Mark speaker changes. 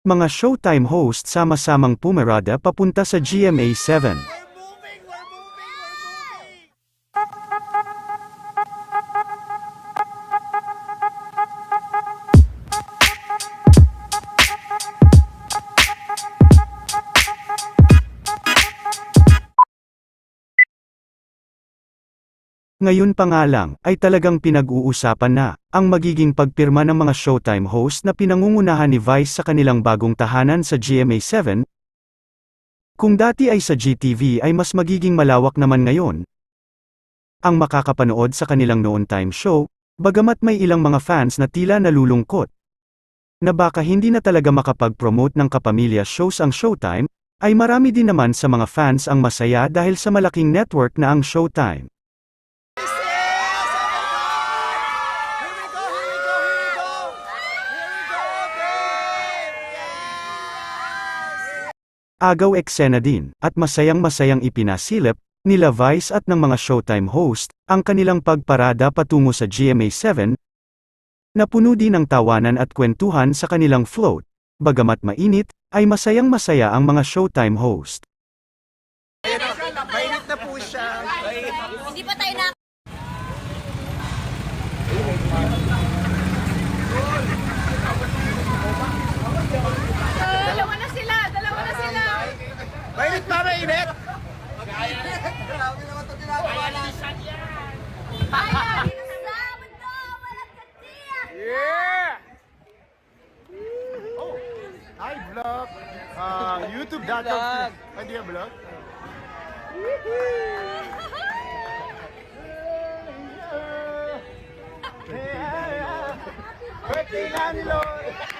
Speaker 1: Mga Showtime host sama-samang pumerada papunta sa GMA7. Ngayon pa nga lang, ay talagang pinag-uusapan na, ang magiging pagpirma ng mga Showtime host na pinangungunahan ni Vice sa kanilang bagong tahanan sa GMA7. Kung dati ay sa GTV ay mas magiging malawak naman ngayon. Ang makakapanood sa kanilang noon time show, bagamat may ilang mga fans na tila nalulungkot. Na baka hindi na talaga makapag-promote ng kapamilya shows ang Showtime, ay marami din naman sa mga fans ang masaya dahil sa malaking network na ang Showtime. Agaw eksena din, at masayang-masayang ipinasilip, nila Vice at ng mga Showtime host, ang kanilang pagparada patungo sa GMA7, na puno din ng tawanan at kwentuhan sa kanilang float, bagamat mainit, ay masayang-masaya ang mga Showtime host.
Speaker 2: Mainit na po siya.
Speaker 3: Hindi pa tayo na...
Speaker 2: Mainit pa, mainit.
Speaker 3: Ay, Sama to! Walang katiyak!
Speaker 2: Yeah! Hi vlog. Uh, YouTube.com. Hindi ka vlog? Birthday na ni Lord!